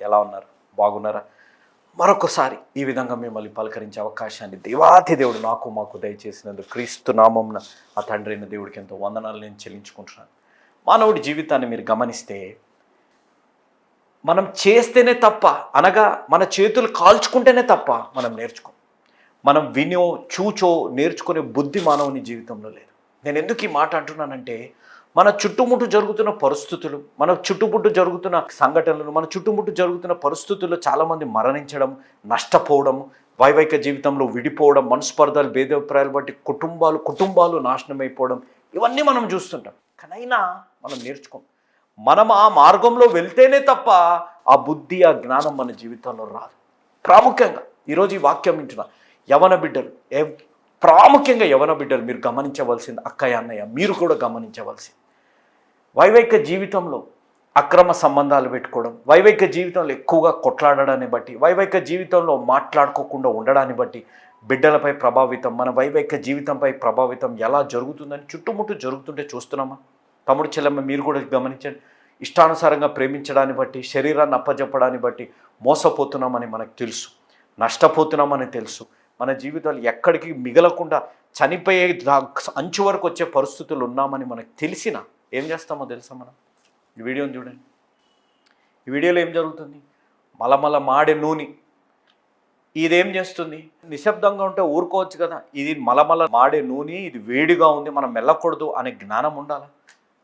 ఎలా ఉన్నారు? బాగున్నారా? మరొకసారి ఈ విధంగా మిమ్మల్ని పలకరించే అవకాశాన్ని దేవాతి దేవుడు నాకు మాకు దయచేసినందుకు క్రీస్తు నామంన ఆ తండ్రి అయిన దేవుడికి ఎంతో వందనాలు నేను చెల్లించుకుంటున్నాను. మానవుడి జీవితాన్ని మీరు గమనిస్తే మనం చేస్తేనే తప్ప అనగా మన చేతులు కాల్చుకుంటేనే తప్ప మనం నేర్చుకోం. మనం వినో చూచో నేర్చుకునే బుద్ధి మానవుని జీవితంలో లేదు. నేను ఎందుకు ఈ మాట అంటున్నానంటే మన చుట్టుముట్టు జరుగుతున్న పరిస్థితులు మన చుట్టుముట్టు జరుగుతున్న సంఘటనలు మన చుట్టుముట్టు జరుగుతున్న పరిస్థితుల్లో చాలామంది మరణించడం నష్టపోవడం వైవైక జీవితంలో విడిపోవడం మనస్పర్ధలు భేదాభిప్రాయాలు బట్టి కుటుంబాలు కుటుంబాలు నాశనం అయిపోవడం ఇవన్నీ మనం చూస్తుంటాం. కానైనా మనం నేర్చుకోం. మనం ఆ మార్గంలో వెళ్తేనే తప్ప ఆ బుద్ధి ఆ జ్ఞానం మన జీవితంలో రాదు. ప్రాముఖ్యంగా ఈరోజు ఈ వాక్యం వింటున్నా. యవన బిడ్డలు ఎవ్- ప్రాముఖ్యంగా యవన బిడ్డలు మీరు గమనించవలసింది అక్కయ్య అన్నయ్య మీరు కూడా గమనించవలసింది. వైవాహిక జీవితంలో అక్రమ సంబంధాలు పెట్టుకోవడం వైవాహిక జీవితంలో ఎక్కువగా కొట్లాడడాన్ని బట్టి వైవాహిక జీవితంలో మాట్లాడుకోకుండా ఉండడాన్ని బట్టి బిడ్డలపై ప్రభావితం మన వైవాహిక జీవితంపై ప్రభావితం ఎలా జరుగుతుందని చుట్టుముట్టు జరుగుతుంటే చూస్తున్నామా? తమ్ముడు చెల్లెమ్మ మీరు కూడా గమనించండి. ఇష్టానుసారంగా ప్రేమించడాన్ని బట్టి శరీరాన్ని అప్పజెప్పడాన్ని బట్టి మోసపోతున్నామని మనకు తెలుసు. నష్టపోతున్నామని తెలుసు. మన జీవితాలు ఎక్కడికి మిగలకుండా చనిపోయే దా- అంచు వరకు వచ్చే పరిస్థితులు ఉన్నామని మనకు తెలిసినా ఏం చేస్తామో తెలుసా మనం? ఈ వీడియోని చూడండి. ఈ వీడియోలో ఏం జరుగుతుంది? మలమల మాడే నూనె. ఇదేం చేస్తుంది? నిశ్శబ్దంగా ఉంటే ఊరుకోవచ్చు కదా. ఇది మలమల మాడే నూనె ఇది వేడిగా ఉంది మనం వెళ్ళకూడదు అనే జ్ఞానం ఉండాలి?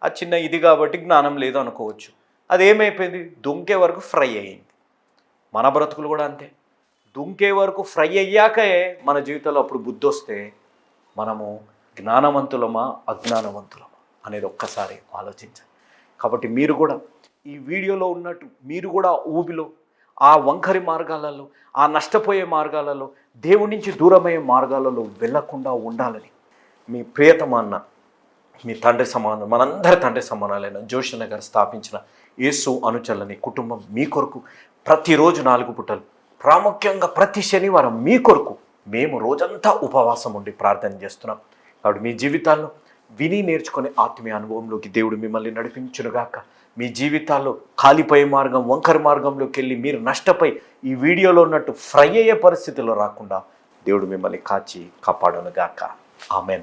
ఆ చిన్న ఇది కాబట్టి జ్ఞానం లేదు అనుకోవచ్చు. అది ఏమైపోయింది? దుంకే వరకు ఫ్రై అయ్యింది. మన బ్రతుకులు కూడా అంతే. దుంకే వరకు ఫ్రై అయ్యాకే మన జీవితంలో అప్పుడు బుద్ధి వస్తే మనము జ్ఞానవంతులమా అజ్ఞానవంతులమా? అనేది ఒక్కసారి ఆలోచించాలి కాబట్టి మీరు కూడా ఈ వీడియోలో ఉన్నట్టు మీరు కూడా ఊబిలో ఆ వంకరి మార్గాలలో ఆ నష్టపోయే మార్గాలలో దేవుడి నుంచి దూరమయ్యే మార్గాలలో వెళ్ళకుండా ఉండాలని మీ ప్రియతమాన్న మీ తండ్రి సమానం మనందరి తండ్రి సమానాలైన జోషి నగర్ స్థాపించిన యేసు అనుచరులని కుటుంబం మీ కొరకు ప్రతిరోజు నాలుగు పుట్టలు ప్రాముఖ్యంగా ప్రతి శనివారం మీ కొరకు మేము రోజంతా ఉపవాసం ఉండి ప్రార్థన చేస్తున్నాం. కాబట్టి మీ జీవితాల్లో విని నేర్చుకునే ఆత్మీయ అనుభవంలోకి దేవుడు మిమ్మల్ని నడిపించునుగాక. మీ జీవితాల్లో కాలిపోయే మార్గం వంకర మార్గంలోకి వెళ్ళి మీరు నష్టపోయి ఈ వీడియోలో ఉన్నట్టు ఫ్రై అయ్యే పరిస్థితిలో రాకుండా దేవుడు మిమ్మల్ని కాచి కాపాడునుగాక. ఆమెన్.